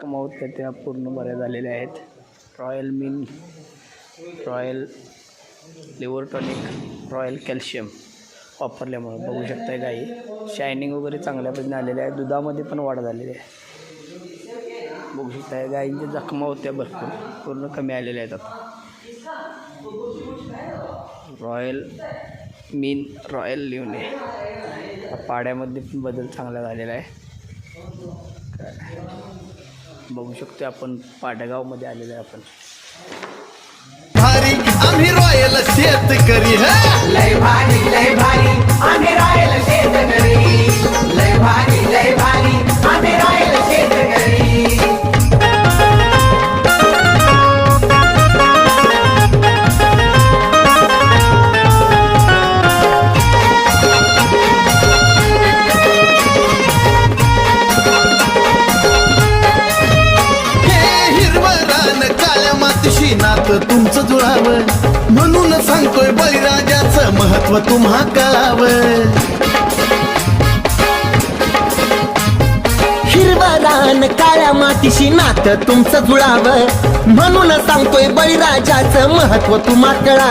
कमावत त्या त्या पूर्ण बऱ्या झालेल्या आहेत. रॉयल मिन royal liver tonic royal calcium वापरल्यामुळं बघू शकताय गाई शायनिंग वगैरे चांगल्या पद्धतीने आलेल्या आहे. दुधामध्ये पण वाढ झालेली आहे. बघू शकताय गाईंच्या जखमा होत्या भरपूर. पूर्ण कमी आलेल्या आहेत आता. रॉयल मीन रॉयल लिवने पाड्यामध्ये पण बदल चांगला झालेला आहे. बघू शकतो आपण पाडगावमध्ये आलेलो आहे आपण. भारी आम्ही रॉयल शेतकरी काळ्या मातीशी नात तुमचं जुळावं. म्हणून सांगतोय बळीराजाचं महत्त्व तुम्हा कळावं. हिरवं रान काळ्या मातीशी नात तुमचं जुळावं. म्हणून सांगतोय बळीराजाचं महत्त्व तुम्हा कळा